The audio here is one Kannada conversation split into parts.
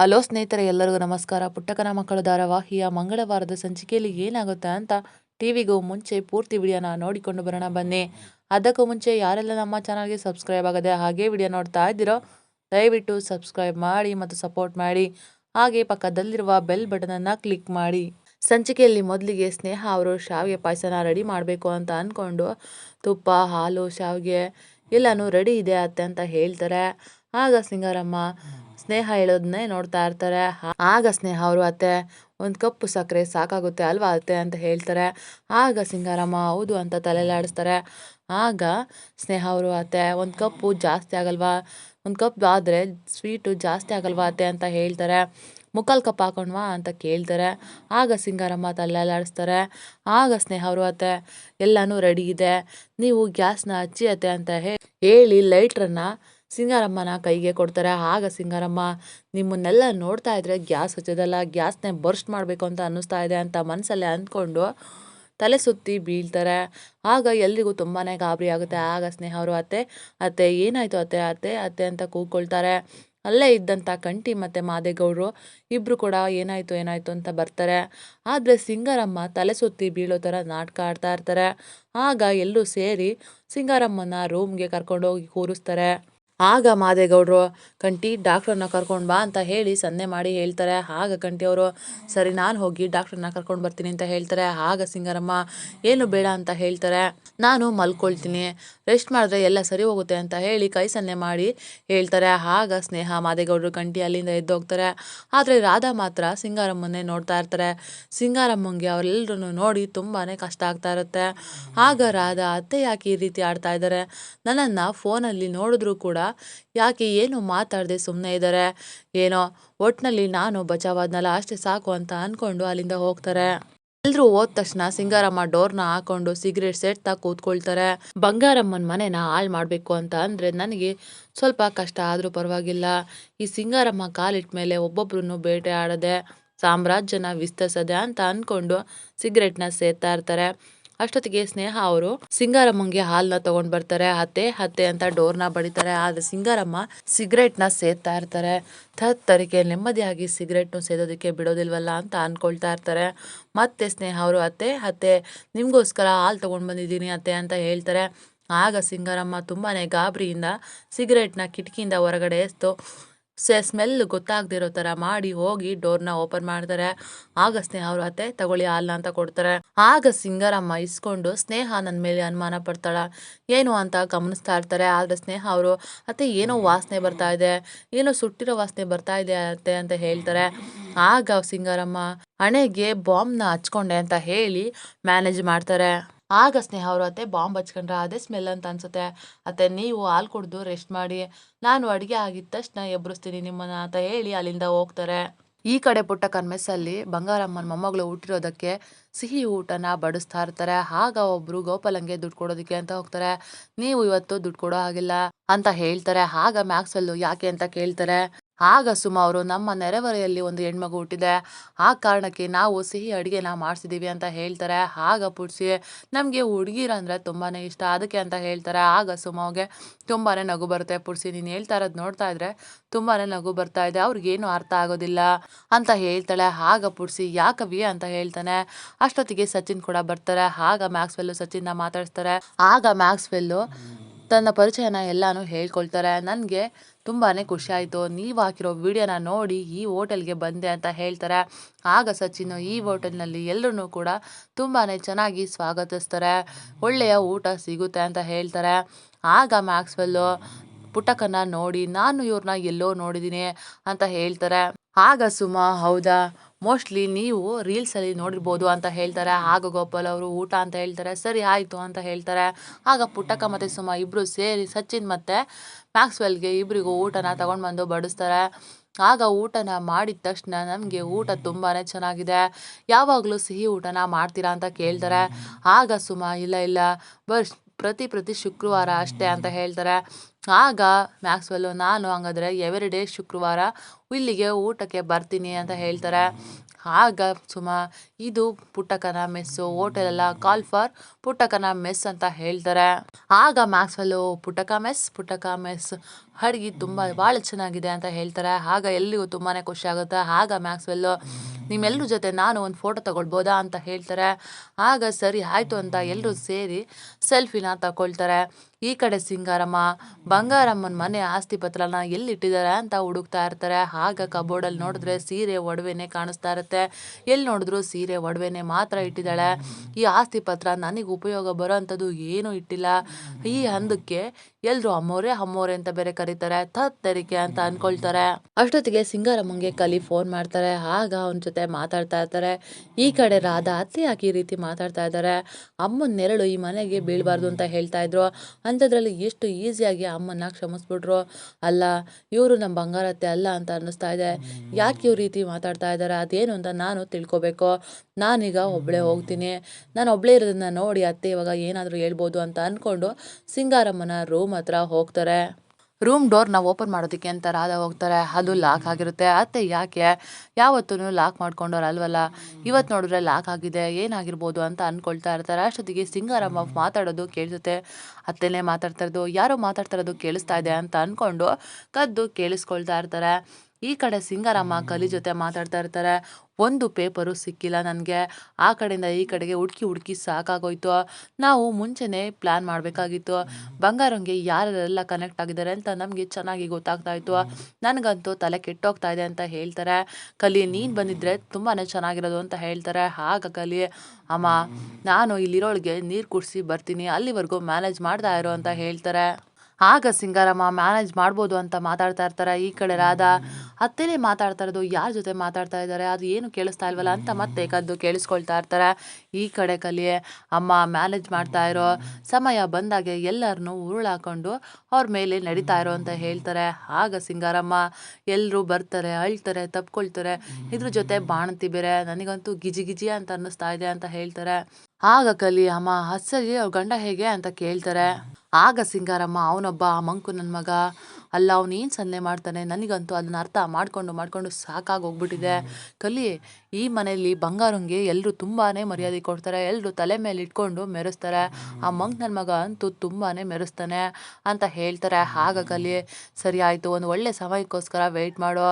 ಹಲೋ ಸ್ನೇಹಿತರೆ, ಎಲ್ಲರಿಗೂ ನಮಸ್ಕಾರ. ಪುಟ್ಟಕನ ಮಕ್ಕಳ ಧಾರಾವಾಹಿಯ ಮಂಗಳವಾರದ ಸಂಚಿಕೆಯಲ್ಲಿ ಏನಾಗುತ್ತೆ ಅಂತ ಟಿವಿಗೂ ಮುಂಚೆ ಪೂರ್ತಿ ವಿಡಿಯೋನ ನೋಡಿಕೊಂಡು ಬರೋಣ ಬನ್ನಿ. ಅದಕ್ಕೂ ಮುಂಚೆ ಯಾರೆಲ್ಲ ನಮ್ಮ ಚಾನಲ್ಗೆ ಸಬ್ಸ್ಕ್ರೈಬ್ ಆಗದೆ ಹಾಗೆ ವಿಡಿಯೋ ನೋಡ್ತಾ ಇದ್ದೀರೋ, ದಯವಿಟ್ಟು ಸಬ್ಸ್ಕ್ರೈಬ್ ಮಾಡಿ ಮತ್ತು ಸಪೋರ್ಟ್ ಮಾಡಿ. ಹಾಗೆ ಪಕ್ಕದಲ್ಲಿರುವ ಬೆಲ್ ಬಟನನ್ನು ಕ್ಲಿಕ್ ಮಾಡಿ. ಸಂಚಿಕೆಯಲ್ಲಿ ಮೊದಲಿಗೆ ಸ್ನೇಹ ಅವರು ಶಾವಿಗೆ ಪಾಯಸನ ರೆಡಿ ಮಾಡಬೇಕು ಅಂತ ಅಂದ್ಕೊಂಡು ತುಪ್ಪ, ಹಾಲು, ಶಾವಿಗೆ ಎಲ್ಲನೂ ರೆಡಿ ಇದೆ ಅತ್ತೆ ಅಂತ ಹೇಳ್ತಾರೆ. ಆಗ ಸಿಂಗಾರಮ್ಮ ಸ್ನೇಹ ಹೇಳೋದನ್ನೇ ನೋಡ್ತಾ ಇರ್ತಾರೆ. ಆಗ ಸ್ನೇಹ ಅವರು ಅತ್ತೆ, ಒಂದು ಕಪ್ಪು ಸಕ್ಕರೆ ಸಾಕಾಗುತ್ತೆ ಅಲ್ವಾ ಅತ್ತೆ ಅಂತ ಹೇಳ್ತಾರೆ. ಆಗ ಸಿಂಗಾರಮ್ಮ ಹೌದು ಅಂತ ತಲೆಲಾಡಿಸ್ತಾರೆ. ಆಗ ಸ್ನೇಹ ಅವರು ಅತ್ತೆ, ಒಂದು ಕಪ್ಪು ಜಾಸ್ತಿ ಆಗಲ್ವಾ? ಒಂದು ಕಪ್ ಆದರೆ ಸ್ವೀಟು ಜಾಸ್ತಿ ಆಗಲ್ವಾ ಅತ್ತೆ ಅಂತ ಹೇಳ್ತಾರೆ. ಮುಕ್ಕಾಲು ಕಪ್ ಹಾಕೊಂಡ್ವಾ ಅಂತ ಕೇಳ್ತಾರೆ. ಆಗ ಸಿಂಗಾರಮ್ಮ ತಲೆಲಾಡಿಸ್ತಾರೆ. ಆಗ ಸ್ನೇಹ ಅವರು ಅತ್ತೆ, ಎಲ್ಲನೂ ರೆಡಿ ಇದೆ. ನೀವು ಗ್ಯಾಸ್ನ ಹಚ್ಚಿ ಅತ್ತೆ ಅಂತ ಹೇಳಿ ಲೈಟ್ರನ್ನ ಸಿಂಗಾರಮ್ಮನ ಕೈಗೆ ಕೊಡ್ತಾರೆ. ಆಗ ಸಿಂಗಾರಮ್ಮ ನಿಮ್ಮನ್ನೆಲ್ಲ ನೋಡ್ತಾ ಇದ್ರೆ ಗ್ಯಾಸ್ ಹಚ್ಚೋದಲ್ಲ, ಗ್ಯಾಸ್ನೇ ಬರ್ಸ್ಟ್ ಮಾಡಬೇಕು ಅಂತ ಅನ್ನಿಸ್ತಾ ಇದೆ ಅಂತ ಮನಸ್ಸಲ್ಲೇ ಅಂದ್ಕೊಂಡು ತಲೆ ಸುತ್ತಿ ಬೀಳ್ತಾರೆ. ಆಗ ಎಲ್ರಿಗೂ ತುಂಬಾ ಗಾಬರಿ ಆಗುತ್ತೆ. ಆಗ ಸ್ನೇಹ ಅವರು ಅತ್ತೆ ಅತ್ತೆ, ಏನಾಯಿತು ಅತ್ತೆ ಅತ್ತೆ ಅತ್ತೆ ಅಂತ ಕೂಗ್ಕೊಳ್ತಾರೆ. ಅಲ್ಲೇ ಇದ್ದಂಥ ಕಂಟಿ ಮತ್ತು ಮಾದೇಗೌಡರು ಇಬ್ಬರು ಕೂಡ ಏನಾಯಿತು ಏನಾಯಿತು ಅಂತ ಬರ್ತಾರೆ. ಆದರೆ ಸಿಂಗಾರಮ್ಮ ತಲೆ ಸುತ್ತಿ ಬೀಳೋ ಥರ ನಾಟಕ ಆಡ್ತಾ ಇರ್ತಾರೆ. ಆಗ ಎಲ್ಲರೂ ಸೇರಿ ಸಿಂಗಾರಮ್ಮನ ರೂಮ್ಗೆ ಕರ್ಕೊಂಡೋಗಿ ಕೂರಿಸ್ತಾರೆ. ಆಗ ಮಾದೇಗೌಡರು ಕಂಟಿ ಡಾಕ್ಟ್ರನ್ನ ಕರ್ಕೊಂಡು ಬಾ ಅಂತ ಹೇಳಿ ಸನ್ನೆ ಮಾಡಿ ಹೇಳ್ತಾರೆ. ಆಗ ಕಂಟಿ ಅವರು, ಸರಿ, ನಾನು ಹೋಗಿ ಡಾಕ್ಟ್ರನ್ನ ಕರ್ಕೊಂಡು ಬರ್ತೀನಿ ಅಂತ ಹೇಳ್ತಾರೆ. ಆಗ ಸಿಂಗರಮ್ಮ, ಏನು ಬೇಡ ಅಂತ ಹೇಳ್ತಾರೆ. ನಾನು ಮಲ್ಕೊಳ್ತೀನಿ. ರೆಸ್ಟ್ ಮಾಡಿದ್ರೆ ಎಲ್ಲ ಸರಿ ಹೋಗುತ್ತೆ ಅಂತ ಹೇಳಿ ಕೈ ಸನ್ನೆ ಮಾಡಿ ಹೇಳ್ತಾರೆ. ಆಗ ಸ್ನೇಹ, ಮಾದೇಗೌಡರು ಕಂಟಿ ಅಲ್ಲಿಂದ ಎದ್ದು ಹೋಗ್ತಾರೆ ಆದರೆ ರಾಧಾ ಮಾತ್ರ ಸಿಂಗಾರಮ್ಮನ್ನೇ ನೋಡ್ತಾ ಇರ್ತಾರೆ. ಸಿಂಗಾರಮ್ಮಂಗೆ ಅವರೆಲ್ಲರೂ ನೋಡಿ ತುಂಬಾ ಕಷ್ಟ ಆಗ್ತಾ ಇರುತ್ತೆ. ಆಗ ರಾಧಾ ಅತ್ತೆ ಯಾಕೆ ಈ ರೀತಿ ಆಡ್ತಾ ಇದ್ದಾರೆ ನನ್ನನ್ನು ಫೋನಲ್ಲಿ ನೋಡಿದ್ರೂ ಕೂಡ ಯಾಕೆ ಏನು ಮಾತಾಡದೆ ಸುಮ್ಮನೆ ಇದ್ದಾರೆ? ಏನೋ ಒಟ್ನಲ್ಲಿ ನಾನು ಬಚಾವಾದ್ನಲ್ಲ, ಅಷ್ಟೇ ಸಾಕು ಅಂತ ಅಂದ್ಕೊಂಡು ಅಲ್ಲಿಂದ ಹೋಗ್ತಾರೆ. ಎಲ್ರೂ ಹೋದ ತಕ್ಷಣ ಸಿಂಗಾರಮ್ಮ ಡೋರ್ನ ಹಾಕೊಂಡು ಸಿಗರೇಟ್ ಸೆಟ್ತಾ ಕೂತ್ಕೊಳ್ತಾರೆ. ಬಂಗಾರಮ್ಮನ ಮನೆನ ಹಾಳು ಮಾಡಬೇಕು ಅಂತ ಅಂದರೆ ನನಗೆ ಸ್ವಲ್ಪ ಕಷ್ಟ, ಆದರೂ ಪರವಾಗಿಲ್ಲ. ಈ ಸಿಂಗಾರಮ್ಮ ಕಾಲಿಟ್ಟ ಮೇಲೆ ಒಬ್ಬೊಬ್ರು ಬೇಟೆ ಆಡದೆ ಸಾಮ್ರಾಜ್ಯನ ವಿಸ್ತರಿಸದೆ ಅಂತ ಅಂದ್ಕೊಂಡು ಸಿಗರೇಟ್ನ ಸೇರ್ತಾ ಇರ್ತಾರೆ. ಅಷ್ಟೊತ್ತಿಗೆ ಸ್ನೇಹ ಅವರು, ಸಿಂಗಾರಮ್ಮಂಗೆ ಹಾಲ್ನ ತಗೊಂಡ್ ಬರ್ತಾರೆ ಅತ್ತೆ ಅತ್ತೆ ಅಂತ ಡೋರ್ನ ಬಡಿತಾರೆ, ಆದ್ರೆ ಸಿಂಗಾರಮ್ಮ ಸಿಗರೇಟ್ನ ಸೇದ್ತಾ ಇರ್ತಾರೆ. ತರಿಗೆ ನೆಮ್ಮದಿಯಾಗಿ ಸಿಗರೇಟ್ನು ಸೇದೋದಕ್ಕೆ ಬಿಡೋದಿಲ್ವಲ್ಲ ಅಂತ ಅನ್ಕೊಳ್ತಾ ಇರ್ತಾರೆ. ಮತ್ತೆ ಸ್ನೇಹ ಅವರು, ಅತ್ತೆ ಅತ್ತೆ, ನಿಮ್ಗೋಸ್ಕರ ಹಾಲು ತಗೊಂಡ್ ಬಂದಿದ್ದೀನಿ ಅತ್ತೆ ಅಂತ ಹೇಳ್ತಾರೆ. ಆಗ ಸಿಂಗಾರಮ್ಮ ತುಂಬಾನೇ ಗಾಬರಿಯಿಂದ ಸಿಗರೇಟ್ನ ಕಿಟಕಿಯಿಂದ ಹೊರಗಡೆ ಎಸ್ತು. ಸೆ ಸ್ಮೆಲ್ ಗೊತ್ತಾಗದೇ ತರ ಮಾಡಿ ಹೋಗಿ ಡೋರ್ನ ಓಪನ್ ಮಾಡ್ತಾರೆ. ಆಗ ಸ್ನೇಹ ಅವ್ರ ಅತ್ತೆ ತಗೊಳ್ಳಿ ಹಾಲ್ನ ಅಂತ ಕೊಡ್ತಾರೆ. ಆಗ ಸಿಂಗರಮ್ಮ ಇಸ್ಕೊಂಡು ಸ್ನೇಹ ನನ್ನ ಮೇಲೆ ಅನುಮಾನ ಪಡ್ತಾಳ. ಏನು ಅಂತ ಗಮನಿಸ್ತಾ ಇರ್ತಾರೆ. ಆದರೆ ಸ್ನೇಹ ಅವರು, ಅತ್ತೆ, ಏನೋ ವಾಸನೆ ಬರ್ತಾ ಇದೆ. ಏನೋ ಸುಟ್ಟಿರೋ ವಾಸನೆ ಬರ್ತಾ ಇದೆ ಅತ್ತೆ, ಅಂತ ಹೇಳ್ತಾರೆ. ಆಗ ಸಿಂಗರಮ್ಮ, ಹಣೆಗೆ ಬಾಂಬ್ನ ಹಚ್ಕೊಂಡೆ, ಅಂತ ಹೇಳಿ ಮ್ಯಾನೇಜ್ ಮಾಡ್ತಾರೆ. ಆಗ ಸ್ನೇಹ ಅವರು, ಅತ್ತೆ, ಬಾಂಬ್ ಹಚ್ಕೊಂಡ್ರೆ, ಅದೇ ಸ್ಮೆಲ್ ಅಂತ ಅನ್ಸುತ್ತೆ. ಅತ್ತೆ, ನೀವು ಹಾಲು ಕುಡ್ದು ರೆಸ್ಟ್ ಮಾಡಿ. ನಾನು ಅಡುಗೆ ಆಗಿದ ತಕ್ಷಣ ಎಬ್ಬರಿಸ್ತೀನಿ ನಿಮ್ಮನ್ನ ಅಂತ ಹೇಳಿ ಅಲ್ಲಿಂದ ಹೋಗ್ತಾರೆ. ಈ ಕಡೆ ಪುಟ್ಟ ಕನ್ಮೆಸ್ಸಲ್ಲಿ ಬಂಗಾರಮ್ಮನ ಮೊಮ್ಮಗಳು ಹುಟ್ಟಿರೋದಕ್ಕೆ ಸಿಹಿ ಊಟನ ಬಡಿಸ್ತಾ ಇರ್ತಾರೆ. ಆಗ ಒಬ್ರು ಗೋಪಾಲಂಗೆ ದುಡ್ಡು ಕೊಡೋದಕ್ಕೆ ಅಂತ ಹೋಗ್ತಾರೆ. ನೀವು ಇವತ್ತು ದುಡ್ಡು ಕೊಡೋ ಹಾಗಿಲ್ಲ ಅಂತ ಹೇಳ್ತಾರೆ. ಆಗ ಮ್ಯಾಕ್ಸಲ್ಲು ಯಾಕೆ ಅಂತ ಕೇಳ್ತಾರೆ. ಆಗ ಸುಮ ಅವರು ನಮ್ಮ ನೆರೆಹೊರೆಯಲ್ಲಿ ಒಂದು ಹೆಣ್ಮಗು ಹುಟ್ಟಿದೆ. ಆ ಕಾರಣಕ್ಕೆ ನಾವು ಸಿಹಿ ಅಡುಗೆನ ಮಾಡಿಸಿದ್ದೀವಿ ಅಂತ ಹೇಳ್ತಾರೆ. ಆಗ ಪುಡ್ಸಿ, ನಮಗೆ ಹುಡುಗಿರಂದ್ರೆ ತುಂಬಾ ಇಷ್ಟ. ಅದಕ್ಕೆ ಅಂತ ಹೇಳ್ತಾರೆ. ಆಗ ಸುಮಾವ್ಗೆ ತುಂಬಾ ನಗು ಬರುತ್ತೆ. ಪುಡ್ಸಿ, ನೀನು ಹೇಳ್ತಾ ಇರೋದು ನೋಡ್ತಾ ಇದ್ರೆ ತುಂಬಾ ನಗು ಬರ್ತಾ ಇದೆ. ಅವ್ರಿಗೇನು ಅರ್ಥ ಆಗೋದಿಲ್ಲ. ಅಂತ ಹೇಳ್ತಾಳೆ. ಆಗ ಪುಡ್ಸಿ, ಯಾಕವಿ? ಅಂತ ಹೇಳ್ತಾನೆ. ಅಷ್ಟೊತ್ತಿಗೆ ಸಚಿನ್ ಕೂಡ ಬರ್ತಾರೆ. ಆಗ ಮ್ಯಾಕ್ಸ್ವೆಲ್ಲು ಸಚಿನ್ನ ಮಾತಾಡ್ತಾರೆ ಆಗ ಮ್ಯಾಕ್ಸ್ವೆಲ್ಲು ತನ್ನ ಪರಿಚಯನ ಎಲ್ಲಾನು ಹೇಳ್ಕೊಳ್ತಾರೆ. ನನಗೆ ತುಂಬಾ ಖುಷಿ ಆಯಿತು. ನೀವು ಹಾಕಿರೋ ವಿಡಿಯೋನ ನೋಡಿ ಈ ಹೋಟೆಲ್ಗೆ ಬಂದೆ ಅಂತ ಹೇಳ್ತಾರೆ. ಆಗ ಸಚಿನ್ ಈ ಹೋಟೆಲ್ನಲ್ಲಿ ಎಲ್ಲರೂ ಕೂಡ ತುಂಬಾ ಚೆನ್ನಾಗಿ ಸ್ವಾಗತಿಸ್ತಾರೆ. ಒಳ್ಳೆಯ ಊಟ ಸಿಗುತ್ತೆ ಅಂತ ಹೇಳ್ತಾರೆ. ಆಗ ಮ್ಯಾಕ್ಸ್ವೆಲ್ಲು ಪುಟಕನ್ನ ನೋಡಿ, ನಾನು ಇವ್ರನ್ನ ಎಲ್ಲೋ ನೋಡಿದ್ದೀನಿ ಅಂತ ಹೇಳ್ತಾರೆ. ಆಗ ಸುಮಾ, ಹೌದಾ? ಮೋಸ್ಟ್ಲಿ ನೀವು ರೀಲ್ಸಲ್ಲಿ ನೋಡಿರ್ಬೋದು ಅಂತ ಹೇಳ್ತಾರೆ. ಆಗ ಗೋಪಾಲ್ ಅವರು ಊಟ ಅಂತ ಹೇಳ್ತಾರೆ. ಸರಿ, ಆಯಿತು ಅಂತ ಹೇಳ್ತಾರೆ. ಆಗ ಪುಟ್ಟಕ್ಕ ಮತ್ತು ಸುಮ ಇಬ್ಬರು ಸೇರಿ ಸಚಿನ್ ಮತ್ತು ಮ್ಯಾಕ್ಸ್ವೆಲ್ಗೆ ಇಬ್ಬರಿಗೂ ಊಟನ ತಗೊಂಡು ಬಂದು ಬಡಿಸ್ತಾರೆ. ಆಗ ಊಟನ ಮಾಡಿದ ತಕ್ಷಣ ನಮಗೆ ಊಟ ತುಂಬಾ ಚೆನ್ನಾಗಿದೆ. ಯಾವಾಗಲೂ ಸಿಹಿ ಊಟನ ಮಾಡ್ತೀರಾ ಅಂತ ಕೇಳ್ತಾರೆ. ಆಗ ಸುಮ, ಇಲ್ಲ ಇಲ್ಲ ಬಸ್ ಪ್ರತಿ ಪ್ರತಿ ಶುಕ್ರವಾರ ಅಷ್ಟೇ ಅಂತ ಹೇಳ್ತಾರೆ. ಆಗ ಮ್ಯಾಕ್ಸ್ವೆಲ್ಲು, ನಾನು ಹಂಗಾದ್ರೆ ಎವ್ರಿಡೇ ಶುಕ್ರವಾರ ಇಲ್ಲಿಗೆ ಊಟಕ್ಕೆ ಬರ್ತೀನಿ ಅಂತ ಹೇಳ್ತಾರೆ. ಆಗ ಸುಮಾ ಇದು ಪುಟ್ಟಕ್ಕನ ಮೆಸ್ಸು ಎಲ್ಲ ಕಾಲ್ ಫಾರ್ ಪುಟ್ಟಕನ ಮೆಸ್ ಅಂತ ಹೇಳ್ತಾರೆ. ಆಗ ಮ್ಯಾಕ್ಸ್ವೆಲ್ ಪುಟ್ಟಕ ಮೆಸ್ ಪುಟ್ಟಕ ಮೆಸ್, ಅಡುಗೆ ತುಂಬ, ಭಾಳ ಚೆನ್ನಾಗಿದೆ ಅಂತ ಹೇಳ್ತಾರೆ. ಆಗ ಎಲ್ಲಿಗೂ ತುಂಬಾ ಖುಷಿ ಆಗುತ್ತೆ. ಆಗ ಮ್ಯಾಕ್ಸ್ವೆಲ್ ನಿಮ್ಮೆಲ್ಲರ ಜೊತೆ ನಾನು ಒಂದು ಫೋಟೋ ತಗೊಳ್ಬೋದಾ ಅಂತ ಹೇಳ್ತಾರೆ. ಆಗ ಸರಿ, ಆಯಿತು ಅಂತ ಎಲ್ಲರೂ ಸೇರಿ ಸೆಲ್ಫಿನ ತಗೊಳ್ತಾರೆ. ಈ ಕಡೆ ಸಿಂಗಾರಮ್ಮ, ಬಂಗಾರಮ್ಮನ ಮನೆ ಆಸ್ತಿ ಪತ್ರನ ಎಲ್ಲಿಟ್ಟಿದ್ದಾರೆ ಅಂತ ಹುಡುಕ್ತಾ ಇರ್ತಾರೆ. ಆಗ ಕಬೋರ್ಡಲ್ಲಿ ನೋಡಿದ್ರೆ ಸೀರೆ ಒಡವೆನೇ ಕಾಣಿಸ್ತಾ ಇರುತ್ತೆ. ಎಲ್ಲಿ ನೋಡಿದ್ರು ಸೀರೆ ಒಡವೆನೇ ಮಾತ್ರ ಇಟ್ಟಿದ್ದಾಳೆ. ಈ ಆಸ್ತಿ ಪತ್ರ ನನಗೆ ಉಪಯೋಗ ಬರೋ ಅಂಥದ್ದು ಏನೂ ಇಟ್ಟಿಲ್ಲ. ಈ ಹಂದಕ್ಕೆ ಎಲ್ಲರೂ ಅಮ್ಮೋರೆ ಅಮ್ಮೋರೆ ಅಂತ ಬೇರೆ ಕರೀತಾರೆ ತತ್ತರಿಕೆ ಅಂತ ಅನ್ಕೊಳ್ತಾರೆ. ಅಷ್ಟೊತ್ತಿಗೆ ಸಿಂಗಾರಮ್ಮಂಗೆ ಕಲಿ ಫೋನ್ ಮಾಡ್ತಾರೆ. ಆಗ ಅವನ ಜೊತೆ ಮಾತಾಡ್ತಾ ಇರ್ತಾರೆ. ಈ ಕಡೆ ರಾಧಾ, ಅತ್ತೆ ಯಾಕೆ ಈ ರೀತಿ ಮಾತಾಡ್ತಾ ಇದ್ದಾರೆ? ಅಮ್ಮನ ನೆರಳು ಈ ಮನೆಗೆ ಬೀಳಬಾರ್ದು ಅಂತ ಹೇಳ್ತಾ ಇದ್ರು. ಅಂಥದ್ರಲ್ಲಿ ಎಷ್ಟು ಈಸಿಯಾಗಿ ಅಮ್ಮನ್ನ ಕ್ಷಮಿಸ್ಬಿಟ್ರು. ಅಲ್ಲ, ಇವರು ನಮ್ಮ ಬಂಗಾರತ್ತೆ ಅಲ್ಲ ಅಂತ ಅನ್ನಿಸ್ತಾ ಇದೆ. ಯಾಕೆ ಇವ್ರ ರೀತಿ ಮಾತಾಡ್ತಾ ಇದ್ದಾರೆ? ಅದೇನು ಅಂತ ನಾನು ತಿಳ್ಕೊಬೇಕು. ನಾನೀಗ ಒಬ್ಬಳೇ ಹೋಗ್ತೀನಿ. ನಾನು ಒಬ್ಬಳೇ ಇರೋದನ್ನ ನೋಡಿ ಅತ್ತೆ ಇವಾಗ ಏನಾದರೂ ಹೇಳ್ಬೋದು ಅಂತ ಅಂದ್ಕೊಂಡು ಸಿಂಗಾರಮ್ಮನ ರೂಮ್ ಹತ್ರ ಹೋಗ್ತಾರೆ. ರೂಮ್ ಡೋರ್ನ ಓಪನ್ ಮಾಡೋದಕ್ಕೆ ಅಂತ ರಾಧ ಹೋಗ್ತಾರೆ. ಅದು ಲಾಕ್ ಆಗಿರುತ್ತೆ. ಅತ್ತೆ ಯಾಕೆ? ಯಾವತ್ತೂ ಲಾಕ್ ಮಾಡ್ಕೊಂಡವ್ರು ಅಲ್ವಲ್ಲ? ಇವತ್ತು ನೋಡಿದ್ರೆ ಲಾಕ್ ಆಗಿದೆ. ಏನಾಗಿರ್ಬೋದು ಅಂತ ಅಂದ್ಕೊಳ್ತಾ ಇರ್ತಾರೆ. ಅಷ್ಟೊತ್ತಿಗೆ ಸಿಂಗಾರಮ್ಮ ಮಾತಾಡೋದು ಕೇಳಿಸುತ್ತೆ. ಅತ್ತೆನೇ ಮಾತಾಡ್ತಾ ಇರೋದು. ಯಾರೋ ಮಾತಾಡ್ತಾ ಇರೋದು ಕೇಳಿಸ್ತಾ ಇದೆ ಅಂತ ಅಂದ್ಕೊಂಡು ಕದ್ದು ಕೇಳಿಸ್ಕೊಳ್ತಾ ಇರ್ತಾರೆ. ಈ ಕಡೆ ಸಿಂಗಾರಮ್ಮ ಕಲಿ ಜೊತೆ ಮಾತಾಡ್ತಾ ಇರ್ತಾರೆ. ಒಂದು ಪೇಪರು ಸಿಕ್ಕಿಲ್ಲ ನನಗೆ. ಆ ಕಡೆಯಿಂದ ಈ ಕಡೆಗೆ ಹುಡುಕಿ ಹುಡುಕಿ ಸಾಕಾಗೋಯ್ತು. ನಾವು ಮುಂಚೆನೇ ಪ್ಲ್ಯಾನ್ ಮಾಡಬೇಕಾಗಿತ್ತು. ಬಂಗಾರಂಗೆ ಯಾರೆಲ್ಲ ಕನೆಕ್ಟ್ ಆಗಿದ್ದಾರೆ ಅಂತ ನಮಗೆ ಚೆನ್ನಾಗಿ ಗೊತ್ತಾಗ್ತಾ ಇತ್ತು. ನನಗಂತೂ ತಲೆ ಕೆಟ್ಟೋಗ್ತಾ ಇದೆ ಅಂತ ಹೇಳ್ತಾರೆ. ಕಲಿ, ನೀನು ಬಂದಿದ್ರೆ ತುಂಬಾ ಚೆನ್ನಾಗಿರೋದು ಅಂತ ಹೇಳ್ತಾರೆ. ಆಗ ಕಲಿ, ಅಮ್ಮ, ನಾನು ಇಲ್ಲಿರೋಳಿಗೆ ನೀರು ಕುಡಿಸಿ ಬರ್ತೀನಿ. ಅಲ್ಲಿವರೆಗೂ ಮ್ಯಾನೇಜ್ ಮಾಡ್ತಾ ಇರೋ ಅಂತ ಹೇಳ್ತಾರೆ. ಆಗ ಸಿಂಗಾರಮ್ಮ ಮ್ಯಾನೇಜ್ ಮಾಡ್ಬೋದು ಅಂತ ಮಾತಾಡ್ತಾ ಇರ್ತಾರೆ. ಈ ಕಡೆ ರಾಧಾ, ಅತ್ತೆಲೇ ಮಾತಾಡ್ತಾ ಇರೋದು, ಯಾರ ಜೊತೆ ಮಾತಾಡ್ತಾ ಇದ್ದಾರೆ, ಅದು ಏನು ಕೇಳಿಸ್ತಾ ಇಲ್ವಲ್ಲ ಅಂತ ಮತ್ತೆ ಕದ್ದು ಕೇಳಿಸ್ಕೊಳ್ತಾ ಇರ್ತಾರೆ. ಈ ಕಡೆ ಕಲಿಯೇ, ಅಮ್ಮ ಮ್ಯಾನೇಜ್ ಮಾಡ್ತಾ ಇರೋ ಸಮಯ ಬಂದಾಗೆ ಎಲ್ಲರನ್ನೂ ಉರುಳಾಕೊಂಡು ಅವ್ರ ಮೇಲೆ ನಡೀತಾ ಇರೋ ಅಂತ ಹೇಳ್ತಾರೆ. ಆಗ ಸಿಂಗಾರಮ್ಮ ಎಲ್ಲರೂ ಬರ್ತಾರೆ, ಅಳ್ತಾರೆ, ತಪ್ಕೊಳ್ತಾರೆ. ಇದ್ರ ಜೊತೆ ಬಾಣಂತಿ ಬೇರೆ, ನನಗಂತೂ ಗಿಜಿ ಗಿಜಿ ಅಂತ ಅನ್ನಿಸ್ತಾ ಇದೆ ಅಂತ ಹೇಳ್ತಾರೆ. ಆಗ ಕಲಿ ಅಮ್ಮ ಹಸ್ಸರಿ ಅವ್ರ ಗಂಡ ಹೇಗೆ ಅಂತ ಕೇಳ್ತಾರೆ. ಆಗ ಸಿಂಗಾರಮ್ಮ ಅವನೊಬ್ಬ ಮಂಕು ನನ್ನ ಮಗ. ಅಲ್ಲ ಅವನೇನು ಏನು ಸನ್ನೆ ಮಾಡ್ತಾನೆ? ನನಗಂತೂ ಅದನ್ನ ಅರ್ಥ ಮಾಡಿಕೊಂಡು ಮಾಡಿಕೊಂಡು ಸಾಕಾಗಿ ಹೋಗ್ಬಿಟ್ಟಿದೆ ಕಲಿ ಈ ಮನೆಯಲ್ಲಿ ಬಂಗಾರಂಗೆ ಎಲ್ಲರೂ ತುಂಬಾ ಮರ್ಯಾದೆ ಕೊಡ್ತಾರೆ. ಎಲ್ಲರೂ ತಲೆ ಮೇಲೆ ಇಟ್ಕೊಂಡು ಮೆರೆಸ್ತಾರೆ. ಆ ಮಂಕ್ ನನ್ನ ಮಗ ಅಂತೂ ತುಂಬಾ ಮೆರೆಸ್ತಾನೆ ಅಂತ ಹೇಳ್ತಾರೆ. ಆಗ ಕಲಿ ಸರಿ ಆಯಿತು ಒಂದು ಒಳ್ಳೆ ಸಮಯಕ್ಕೋಸ್ಕರ ವೆಯ್ಟ್ ಮಾಡೋ.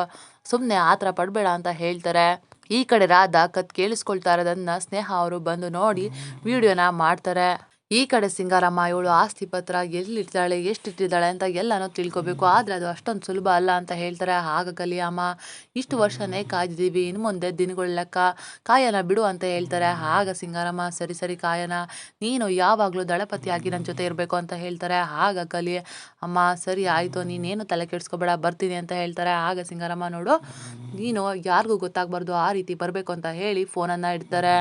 ಸುಮ್ಮನೆ ಆ ಥರ ಪಡಬೇಡ ಅಂತ ಹೇಳ್ತಾರೆ. ಈ ಕಡೆ ರಾಧಾ ಕತ್ ಕೇಳಿಸ್ಕೊಳ್ತಾ ಇರೋದನ್ನ ಸ್ನೇಹ ಅವರು ಬಂದು ನೋಡಿ ವಿಡಿಯೋನ ಮಾಡ್ತಾರೆ. ಈ ಕಡೆ ಸಿಂಗಾರಮ್ಮ ಇವಳು ಆಸ್ತಿ ಪತ್ರ ಎಲ್ಲಿರ್ತಾಳೆ ಎಷ್ಟಿಟ್ಟಿದ್ದಾಳೆ ಅಂತ ಎಲ್ಲನೂ ತಿಳ್ಕೊಬೇಕು. ಆದರೆ ಅದು ಅಷ್ಟೊಂದು ಸುಲಭ ಅಲ್ಲ ಅಂತ ಹೇಳ್ತಾರೆ. ಆಗ ಕಲಿಯಮ್ಮ ಇಷ್ಟು ವರ್ಷನೇ ಕಾಯ್ದಿದ್ದೀವಿ ಇನ್ನು ಮುಂದೆ ದಿನಗಳ ಲೆಕ್ಕ ಕಾಯನ ಬಿಡು ಅಂತ ಹೇಳ್ತಾರೆ. ಆಗ ಸಿಂಗಾರಮ್ಮ ಸರಿ ಸರಿ ಕಾಯನ ನೀನು ಯಾವಾಗಲೂ ದಳಪತಿಯಾಗಿ ನನ್ನ ಜೊತೆ ಇರಬೇಕು ಅಂತ ಹೇಳ್ತಾರೆ. ಆಗ ಕಲಿ ಅಮ್ಮ ಸರಿ ಆಯಿತು ನೀನೇನು ತಲೆ ಕೆಡಿಸ್ಕೊಬೇಡ ಬರ್ತೀನಿ ಅಂತ ಹೇಳ್ತಾರೆ. ಆಗ ಸಿಂಗಾರಮ್ಮ ನೋಡು ನೀನು ಯಾರಿಗೂ ಗೊತ್ತಾಗಬಾರ್ದು ಆ ರೀತಿ ಬರಬೇಕು ಅಂತ ಹೇಳಿ ಫೋನನ್ನು ಇಡ್ತಾರೆ.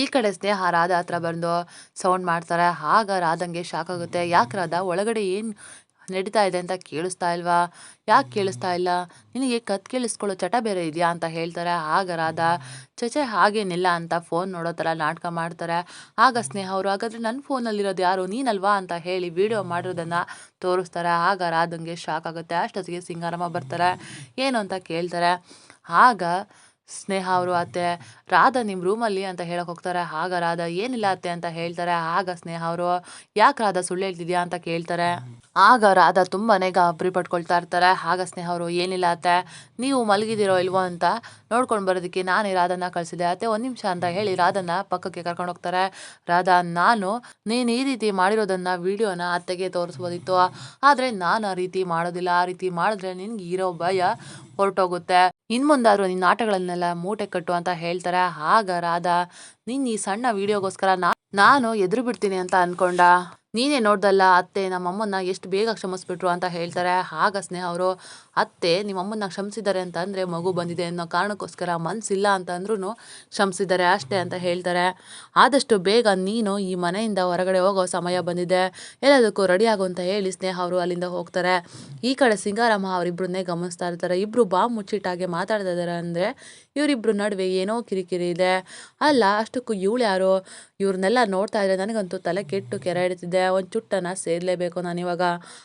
ಈ ಕಡೆ ಸ್ನೇಹ ರಾಧಾ ಹತ್ರ ಬಂದು ಸೌಂಡ್ ಮಾಡ್ತಾರೆ. ಆಗ ರಾಧಂಗೆ ಶಾಕ್ ಆಗುತ್ತೆ ಯಾಕೆ ರಾಧಾ? ಒಳಗಡೆ ಏನು ನಡೀತಾ ಇದೆ ಅಂತ ಕೇಳಿಸ್ತಾ ಇಲ್ವಾ? ಯಾಕೆ ಕೇಳಿಸ್ತಾ ಇಲ್ಲ? ನಿನಗೆ ಕತ್ ಕೇಳಿಸ್ಕೊಳ್ಳೋ ಚಟ ಬೇರೆ ಇದೆಯಾ? ಅಂತ ಹೇಳ್ತಾರೆ. ಆಗ ರಾಧಾ ಚಚೆ ಹಾಗೇನಿಲ್ಲ ಅಂತ ಫೋನ್ ನೋಡೋ ಥರ ನಾಟಕ ಮಾಡ್ತಾರೆ. ಆಗ ಸ್ನೇಹ ಅವರು, ಹಾಗಾದ್ರೆ ನನ್ನ ಫೋನಲ್ಲಿರೋದು ಯಾರು? ನೀನಲ್ವಾ? ಅಂತ ಹೇಳಿ ವಿಡಿಯೋ ಮಾಡಿರೋದನ್ನು ತೋರಿಸ್ತಾರೆ. ಆಗ ರಾಧಂಗೆ ಶಾಕ್ ಆಗುತ್ತೆ ಅಷ್ಟೊತ್ತಿಗೆ ಸಿಂಗಾರಮ್ಮ ಬರ್ತಾರೆ. ಏನು ಅಂತ ಕೇಳ್ತಾರೆ. ಆಗ ಸ್ನೇಹ ಅವರು ಅತ್ತೆ ರಾಧಾ ನಿಮ್ಮ ರೂಮಲ್ಲಿ ಅಂತ ಹೇಳಕ್ ಹೋಗ್ತಾರೆ. ಆಗ ರಾಧಾ, ಏನಿಲ್ಲ ಅತ್ತೆ ಅಂತ ಹೇಳ್ತಾರೆ. ಆಗ ಸ್ನೇಹ ಅವರು, ಯಾಕೆ ರಾಧಾ ಸುಳ್ಳು ಹೇಳ್ತಿದ್ಯಾ ಅಂತ ಕೇಳ್ತಾರೆ. ಆಗ ರಾಧಾ ತುಂಬಾನೇ ಗಾಬರಿ ಪಟ್ಕೊಳ್ತಾ ಇರ್ತಾರೆ. ಆಗ ಸ್ನೇಹ ಅವರು, ಏನಿಲ್ಲ ಅತ್ತೆ ನೀವು ಮಲಗಿದಿರೋ ಇಲ್ವೋ ಅಂತ ನೋಡ್ಕೊಂಡು ಬರೋದಕ್ಕೆ ನಾನೇ ರಾಧನ್ನ ಕಳಿಸಿದೆ ಅತ್ತೆ, ಒಂದು ನಿಮಿಷ ಅಂತ ಹೇಳಿ ರಾಧನ್ನ ಪಕ್ಕಕ್ಕೆ ಕರ್ಕೊಂಡು ಹೋಗ್ತಾರೆ. ರಾಧಾ, ನಾನು, ನೀನು ಈ ರೀತಿ ಮಾಡಿರೋದನ್ನ ವಿಡಿಯೋನ ಅತ್ತೆಗೆ ತೋರಿಸ್ಬೋದಿತ್ತು. ಆದರೆ ನಾನು ಆ ರೀತಿ ಮಾಡೋದಿಲ್ಲ. ಆ ರೀತಿ ಮಾಡಿದ್ರೆ ನಿನ್ಗೆ ಇರೋ ಭಯ ಹೊರಟೋಗುತ್ತೆ. ಇನ್ ಮುಂದಾದ್ರು ನಿನ್ನ ಆಟಗಳನ್ನೆಲ್ಲ ಮೂಟೆ ಕಟ್ಟು ಅಂತ ಹೇಳ್ತಾರೆ. ಆಗ ರಾಧಾ ನಿನ್ನ ಈ ಸಣ್ಣ ವಿಡಿಯೋಗೋಸ್ಕರ ನಾನು ಎದುರು ಬಿಡ್ತೀನಿ ಅಂತ ಅನ್ಕೊಂಡ. ನೀನೇ ನೋಡ್ದಲ್ಲ ಅತ್ತೆ, ನಮ್ಮಮ್ಮನ್ನ ಎಷ್ಟು ಬೇಗ ಕ್ಷಮಿಸ್ಬಿಟ್ರು ಅಂತ ಹೇಳ್ತಾರೆ. ಆಗ ಸ್ನೇಹ ಅವರು, ಅತ್ತೆ, ನಿಮ್ಮಮ್ಮನ್ನ ಕ್ಷಮಿಸಿದ್ದಾರೆ ಅಂತ ಅಂದರೆ ಮಗು ಬಂದಿದೆ ಅನ್ನೋ ಕಾರಣಕ್ಕೋಸ್ಕರ ಮನಸ್ಸಿಲ್ಲ ಅಂತ ಅಂದ್ರೂ ಕ್ಷಮಿಸಿದ್ದಾರೆ ಅಷ್ಟೇ ಅಂತ ಹೇಳ್ತಾರೆ. ಆದಷ್ಟು ಬೇಗ ನೀನು ಈ ಮನೆಯಿಂದ ಹೊರಗಡೆ ಹೋಗೋ ಸಮಯ ಬಂದಿದೆ. ಎಲ್ಲದಕ್ಕೂ ರೆಡಿ ಆಗು ಅಂತ ಹೇಳಿ ಸ್ನೇಹ ಅವರು ಅಲ್ಲಿಂದ ಹೋಗ್ತಾರೆ. ಈ ಕಡೆ ಸಿಂಗಾರಮ್ಮ ಅವರಿಬ್ಬರನ್ನೇ ಗಮನಿಸ್ತಾ ಇರ್ತಾರೆ. ಇಬ್ಬರು ಬಾ ಮುಚ್ಚಿಟ್ಟಾಗೆ ಮಾತಾಡ್ತಾ ಇದ್ದಾರೆ ಅಂದರೆ ಇವರಿಬ್ಬರು ನಡುವೆ ಏನೋ ಕಿರಿಕಿರಿ ಇದೆ. ಅಲ್ಲ, ಅಷ್ಟಕ್ಕೂ ಇವಳು ಯಾರು? ಇವ್ರನ್ನೆಲ್ಲ ನೋಡ್ತಾ ಇದ್ರೆ ನನಗಂತೂ ತಲೆ ಕೆಟ್ಟು ಕೆರೆ ಹಿಡಿತಿದೆ. ಇದೆ ಒಂದು ಚುಟ್ಟನ್ನು ನಾನು ಇವಾಗ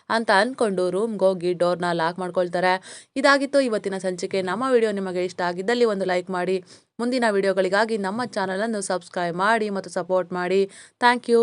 ಅಂತ ಅಂದ್ಕೊಂಡು ರೂಮ್ಗೆ ಹೋಗಿ ಡೋರ್ನ ಲಾಕ್ ಮಾಡ್ಕೊಳ್ತಾರೆ. ಇದಾಗಿತ್ತು ಇವತ್ತಿನ ಸಂಚಿಕೆ. ನಮ್ಮ ವಿಡಿಯೋ ನಿಮಗೆ ಇಷ್ಟ ಆಗಿದ್ದಲ್ಲಿ ಒಂದು ಲೈಕ್ ಮಾಡಿ. ಮುಂದಿನ ವಿಡಿಯೋಗಳಿಗಾಗಿ ನಮ್ಮ ಚಾನಲನ್ನು ಸಬ್ಸ್ಕ್ರೈಬ್ ಮಾಡಿ ಮತ್ತು ಸಪೋರ್ಟ್ ಮಾಡಿ. Thank you